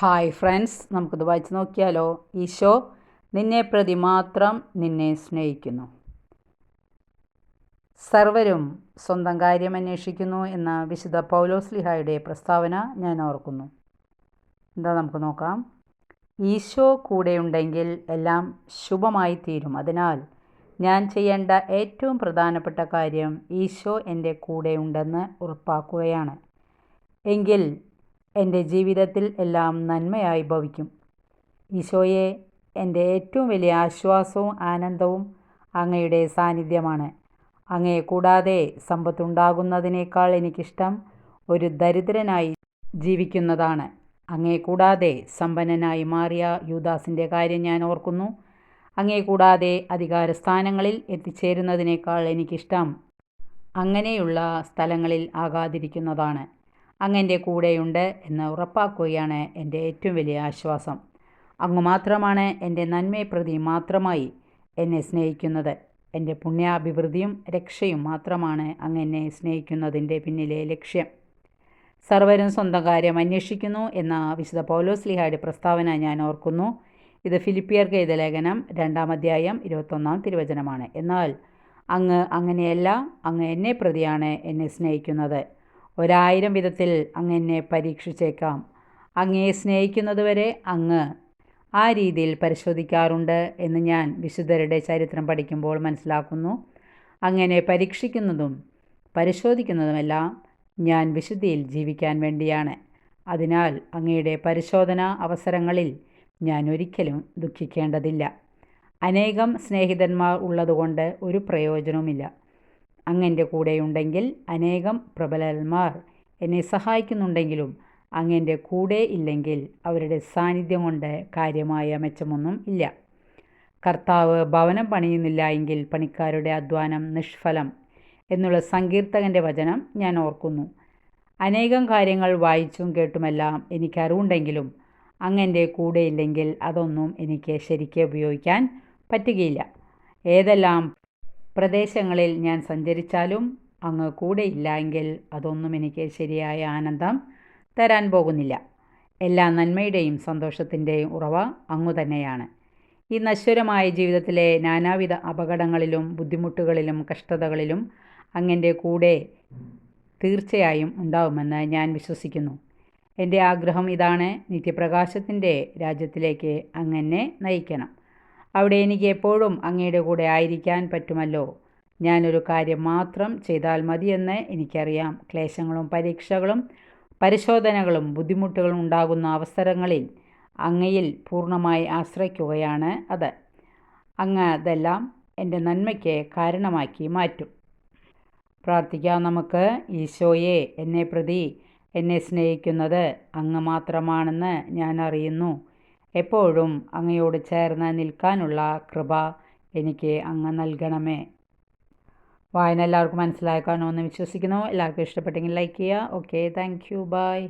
Hi friends നമുക്കിത് വായിച്ചു നോക്കിയാലോ? ഈശോ നിന്നെ പ്രതി മാത്രം നിന്നെ സ്നേഹിക്കുന്നു. സർവരും സ്വന്തം കാര്യം അന്വേഷിക്കുന്നു എന്ന വിശുദ്ധ പൗലോസ്ലിഹായുടെ പ്രസ്താവന ഞാൻ ഓർക്കുന്നു. എന്താ നമുക്ക് നോക്കാം? ഈശോ കൂടെയുണ്ടെങ്കിൽ എല്ലാം ശുഭമായി തീരും. അതിനാൽ ഞാൻ ചെയ്യേണ്ട ഏറ്റവും പ്രധാനപ്പെട്ട കാര്യം ഈശോ എന്റെ കൂടെയുണ്ടെന്ന് ഉറപ്പാക്കുകയാണ്. എങ്കിൽ എന്റെ ജീവിതത്തിൽ എല്ലാം നന്മയായി ഭവിക്കും. ഈശോയെ എന്റെ ഏറ്റവും വലിയ ആശ്വാസവും ആനന്ദവും അങ്ങയുടെ സാന്നിധ്യമാണ്. അങ്ങയെ കൂടാതെ സമ്പത്തുണ്ടാകുന്നതിനേക്കാൾ എനിക്കിഷ്ടം ഒരു ദരിദ്രനായി ജീവിക്കുന്നതാണ്. അങ്ങയെ കൂടാതെ സമ്പന്നനായി മാറിയ യുദാസിന്റെ കാര്യം ഞാൻ ഓർക്കുന്നു. അങ്ങയെ കൂടാതെ അധികാരസ്ഥാനങ്ങളിൽ എത്തിച്ചേരുന്നതിനേക്കാൾ എനിക്കിഷ്ടം അങ്ങനെയുള്ള സ്ഥലങ്ങളിൽ ആകാതിരിക്കുന്നതാണ്. അങ്ങന്റെ കൂടെയുണ്ട് എന്ന് ഉറപ്പാക്കുകയാണ് എന്റെ ഏറ്റവും വലിയ ആശ്വാസം. അങ്ങ് മാത്രമാണ് എന്റെ നന്മയെ പ്രതി മാത്രമായി എന്നെ സ്നേഹിക്കുന്നത്. എന്റെ പുണ്യാഭിവൃദ്ധിയും രക്ഷയും മാത്രമാണ് അങ്ങ് എന്നെ സ്നേഹിക്കുന്നതിന്റെ പിന്നിലെ ലക്ഷ്യം. സർവരും സ്വന്തം കാര്യം അന്വേഷിക്കുന്നു എന്ന വിശുദ്ധ പൗലോസ് ലിഹായുടെ പ്രസ്താവന ഞാൻ ഓർക്കുന്നു. ഇത് ഫിലിപ്പിയർക്ക് എഴുത ലേഖനം രണ്ടാം അധ്യായം ഇരുപത്തൊന്നാം തിരുവചനമാണ്. എന്നാൽ അങ്ങ് അങ്ങനെയല്ല അങ്ങ് എന്നെ പ്രതിയാണ് എന്നെ സ്നേഹിക്കുന്നത്. ഒരായിരം വിധത്തിൽ അങ്ങ് എന്നെ പരീക്ഷിച്ചേക്കാം. അങ്ങയെ സ്നേഹിക്കുന്നതുവരെ അങ്ങ് ആ രീതിയിൽ പരിശോധിക്കാറുണ്ട് എന്ന് ഞാൻ വിശുദ്ധരുടെ ചരിത്രം പഠിക്കുമ്പോൾ മനസ്സിലാക്കുന്നു. അങ്ങനെ പരീക്ഷിക്കുന്നതും പരിശോധിക്കുന്നതുമെല്ലാം ഞാൻ വിശുദ്ധിയിൽ ജീവിക്കാൻ വേണ്ടിയാണ്. അതിനാൽ അങ്ങയുടെ പരിശോധന അവസരങ്ങളിൽ ഞാൻ ഒരിക്കലും ദുഃഖിക്കേണ്ടതില്ല. അനേകം സ്നേഹിതന്മാർ ഉള്ളതുകൊണ്ട് ഒരു പ്രയോജനവുമില്ല. അങ്ങന്റെ കൂടെയുണ്ടെങ്കിൽ അനേകം പ്രബലന്മാർ എന്നെ സഹായിക്കുന്നുണ്ടെങ്കിലും അങ്ങന്റെ കൂടെ ഇല്ലെങ്കിൽ അവരുടെ സാന്നിധ്യം കൊണ്ട് കാര്യമായ മെച്ചമൊന്നും ഇല്ല. കർത്താവ് ഭവനം പണിയുന്നില്ല എങ്കിൽ പണിക്കാരുടെ അധ്വാനം നിഷ്ഫലം എന്നുള്ള സങ്കീർത്തകന്റെ വചനം ഞാൻ ഓർക്കുന്നു. അനേകം കാര്യങ്ങൾ വായിച്ചും കേട്ടുമെല്ലാം എനിക്കറിവുണ്ടെങ്കിലും അങ്ങന്റെ കൂടെയില്ലെങ്കിൽ അതൊന്നും എനിക്ക് ശരിക്കും ഉപയോഗിക്കാൻ പറ്റുകയില്ല. ഏതെല്ലാം പ്രദേശങ്ങളിൽ ഞാൻ സഞ്ചരിച്ചാലും അങ്ങ് കൂടെ ഇല്ലെങ്കിൽ അതൊന്നും എനിക്ക് ശരിയായ ആനന്ദം തരാൻ പോകുന്നില്ല. എല്ലാ നന്മയുടെയും സന്തോഷത്തിന്റെയും ഉറവ അങ്ങു തന്നെയാണ്. ഈ നശ്വരമായ ജീവിതത്തിലെ നാനാവിധ അപകടങ്ങളിലും ബുദ്ധിമുട്ടുകളിലും കഷ്ടതകളിലും അങ്ങന്റെ കൂടെ തീർച്ചയായും ഉണ്ടാവുമെന്ന് ഞാൻ വിശ്വസിക്കുന്നു. എന്റെ ആഗ്രഹം ഇതാണ് നിത്യപ്രകാശത്തിന്റെ രാജ്യത്തിലേക്ക് അങ്ങനെ നയിക്കണം. അവിടെ എനിക്ക് എപ്പോഴും അങ്ങയുടെ കൂടെ ആയിരിക്കാൻ പറ്റുമല്ലോ. ഞാനൊരു കാര്യം മാത്രം ചെയ്താൽ മതിയെന്ന് എനിക്കറിയാം. ക്ലേശങ്ങളും പരീക്ഷകളും പരിശോധനകളും ബുദ്ധിമുട്ടുകളും ഉണ്ടാകുന്ന അവസരങ്ങളിൽ അങ്ങയിൽ പൂർണമായി ആശ്രയിക്കുകയാണ് അത്. അങ്ങ് അതെല്ലാം എന്റെ നന്മയ്ക്ക് കാരണമാക്കി മാറ്റും. പ്രാർത്ഥിക്കാം നമുക്ക്. ഈശോയെ എന്നെ പ്രതി എന്നെ സ്നേഹിക്കുന്നത് അങ്ങ് മാത്രമാണെന്ന് ഞാൻ അറിയുന്നു. എപ്പോഴും അങ്ങയോട് ചേർന്ന് നിൽക്കാനുള്ള കൃപ എനിക്ക് അങ്ങ് നൽകണമേ. വായന എല്ലാവർക്കും മനസ്സിലാക്കാനോ എന്ന് വിശ്വസിക്കുന്നു. എല്ലാവർക്കും ഇഷ്ടപ്പെട്ടെങ്കിൽ ലൈക്ക് ചെയ്യുക. Okay thank you by